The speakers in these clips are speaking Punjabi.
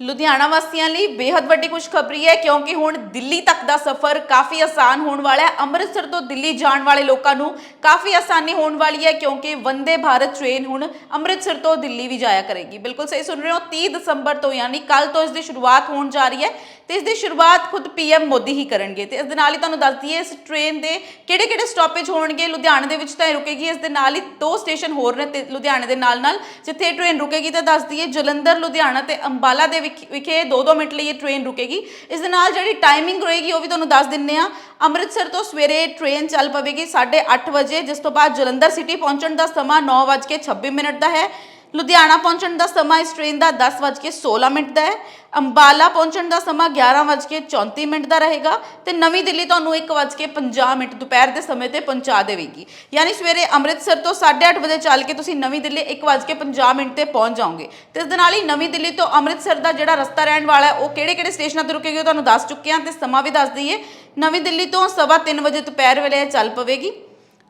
ਲੁਧਿਆਣਾ ਵਾਸੀਆਂ ਲਈ ਬੇहद ਵੱਡੀ ਖੁਸ਼ਖਬਰੀ ਹੈ, ਕਿਉਂਕਿ ਹੁਣ ਦਿੱਲੀ ਤੱਕ ਦਾ ਸਫ਼ਰ ਕਾਫੀ ਆਸਾਨ ਹੋਣ ਵਾਲਾ ਹੈ। ਅੰਮ੍ਰਿਤਸਰ ਤੋਂ ਦਿੱਲੀ ਜਾਣ ਵਾਲੇ ਲੋਕਾਂ ਨੂੰ ਕਾਫੀ ਆਸਾਨੀ ਹੋਣ ਵਾਲੀ ਹੈ, ਕਿਉਂਕਿ ਵੰਦੇ ਭਾਰਤ ਟ੍ਰੇਨ ਹੁਣ ਅੰਮ੍ਰਿਤਸਰ ਤੋਂ ਦਿੱਲੀ ਵੀ ਜਾਇਆ ਕਰੇਗੀ। ਬਿਲਕੁਲ ਸਹੀ ਸੁਣ ਰਹੇ ਹੋ 30 ਦਸੰਬਰ ਤੋਂ ਯਾਨੀ ਕੱਲ ਤੋਂ ਇਸ ਦੀ ਸ਼ੁਰੂਆਤ ਹੋਣ ਜਾ ਰਹੀ ਹੈ ਤੇ ਇਸ ਦੀ ਸ਼ੁਰੂਆਤ ਖੁਦ ਪੀਐਮ ਮੋਦੀ ਹੀ ਕਰਨਗੇ। ਤੇ ਇਸ ਦੇ ਨਾਲ ਹੀ ਤੁਹਾਨੂੰ ਦੱਸ ਦਈਏ, ਇਸ ਟ੍ਰੇਨ ਦੇ ਕਿਹੜੇ ਕਿਹੜੇ ਸਟਾਪੇਜ ਹੋਣਗੇ? ਲੁਧਿਆਣੇ ਦੇ ਵਿੱਚ ਤਾਂ ਇਹ ਰੁਕੇਗੀ, ਇਸ ਦੇ ਨਾਲ ਹੀ ਦੋ ਸਟੇਸ਼ਨ ਹੋਰ ਨੇ ਤੇ ਲੁਧਿਆਣੇ ਦੇ ਨਾਲ ਨਾਲ ਜਿੱਥੇ ਇਹ ਟ੍ਰੇਨ ਰੁਕੇਗੀ ਤਾਂ ਦੱਸ ਦਈਏ, ਜਲੰਧਰ, ਲੁਧਿਆਣਾ ਤੇ ਅੰਬਾਲਾ ਦੇ ਵਿਖ- ਵਿਖੇ 2-2 ਮਿੰਟ ਲਈ ਇਹ ਟ੍ਰੇਨ ਰੁਕੇਗੀ। ਇਸ ਦੇ ਨਾਲ ਜਿਹੜੀ ਟਾਈਮਿੰਗ ਰਹੇਗੀ, ਉਹ ਵੀ ਤੁਹਾਨੂੰ ਦੱਸ ਦਿੰਨੇ ਆ। ਅੰਮ੍ਰਿਤਸਰ ਤੋਂ ਸਵੇਰੇ ਟ੍ਰੇਨ ਚੱਲ ਪਵੇਗੀ 8:30 ਵਜੇ, ਜਿਸ ਤੋਂ ਬਾਅਦ ਜਲੰਧਰ ਸਿਟੀ ਪਹੁੰਚਣ ਦਾ ਸਮਾਂ 9:26 ਮਿੰਟ ਦਾ ਹੈ। ਲੁਧਿਆਣਾ ਪਹੁੰਚਣ ਦਾ ਸਮਾਂ ਇਸ ਟ੍ਰੇਨ ਦਾ 10:16 ਮਿੰਟ ਦਾ ਹੈ। ਅੰਬਾਲਾ ਪਹੁੰਚਣ ਦਾ ਸਮਾਂ 11:34 ਮਿੰਟ ਦਾ ਰਹੇਗਾ ਤੇ ਨਵੀਂ ਦਿੱਲੀ ਤੁਹਾਨੂੰ 1:50 ਮਿੰਟ ਦੁਪਹਿਰ ਦੇ ਸਮੇਂ ਤੇ ਪਹੁੰਚਾ ਦੇਵੇਗੀ। ਯਾਨੀ ਸਵੇਰੇ ਅੰਮ੍ਰਿਤਸਰ ਤੋਂ 8:30 ਵਜੇ ਚੱਲ ਕੇ ਤੁਸੀਂ ਨਵੀਂ ਦਿੱਲੀ 1:50 ਮਿੰਟ ਤੇ ਪਹੁੰਚ ਜਾਓਗੇ। ਤੇ ਇਸ ਦੇ ਨਾਲ ਹੀ ਨਵੀਂ ਦਿੱਲੀ ਤੋਂ ਅੰਮ੍ਰਿਤਸਰ ਦਾ ਜਿਹੜਾ ਰਸਤਾ ਰਹਿਣ ਵਾਲਾ ਹੈ, ਉਹ ਕਿਹੜੇ-ਕਿਹੜੇ ਸਟੇਸ਼ਨਾਂ ਤੇ ਰੁਕੇਗੀ ਉਹ ਤੁਹਾਨੂੰ ਦੱਸ ਚੁੱਕੇ ਹਾਂ ਤੇ ਸਮਾਂ ਵੀ ਦੱਸ ਦਈਏ। ਨਵੀਂ ਦਿੱਲੀ ਤੋਂ 3:30 ਵਜੇ ਦੁਪਹਿਰ ਵੇਲੇ ਚੱਲ ਪਵੇਗੀ।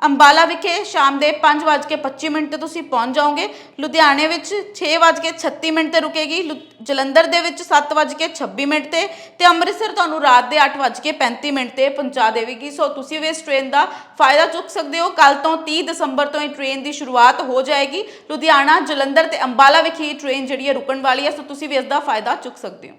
ਅੰਬਾਲਾ ਵਿਖੇ ਸ਼ਾਮ ਦੇ 5:25 ਮਿੰਟ ਤੇ ਤੁਸੀਂ ਪਹੁੰਚ ਜਾਓਗੇ। ਲੁਧਿਆਣੇ ਵਿੱਚ 6:36 ਮਿੰਟ ਤੇ ਰੁਕੇਗੀ। ਲੁ- ਜਲੰਧਰ ਦੇ ਵਿੱਚ 7:26 ਮਿੰਟ ਤੇ ਤੇ ਅੰਮ੍ਰਿਤਸਰ ਤੁਹਾਨੂੰ ਰਾਤ ਦੇ 8:35 ਮਿੰਟ ਤੇ ਪਹੁੰਚਾ ਦੇਵੇਗੀ। ਸੋ ਤੁਸੀਂ ਵੀ ਇਸ ਟ੍ਰੇਨ ਦਾ ਫਾਇਦਾ ਚੁੱਕ ਸਕਦੇ ਹੋ। ਕੱਲ ਤੋਂ 30 ਦਸੰਬਰ ਤੋਂ ਇਹ ਟ੍ਰੇਨ ਦੀ ਸ਼ੁਰੂਆਤ ਹੋ ਜਾਏਗੀ। ਲੁਧਿਆਣਾ, ਜਲੰਧਰ ਤੇ ਅੰਬਾਲਾ ਵਿਖੇ ਇਹ ਟ੍ਰੇਨ ਜਿਹੜੀ ਹੈ ਰੁਕਣ ਵਾਲੀ ਹੈ। ਸੋ ਤੁਸੀਂ ਵੀ ਇਸ ਦਾ ਫਾਇਦਾ ਚੁੱਕ ਸਕਦੇ ਹੋ।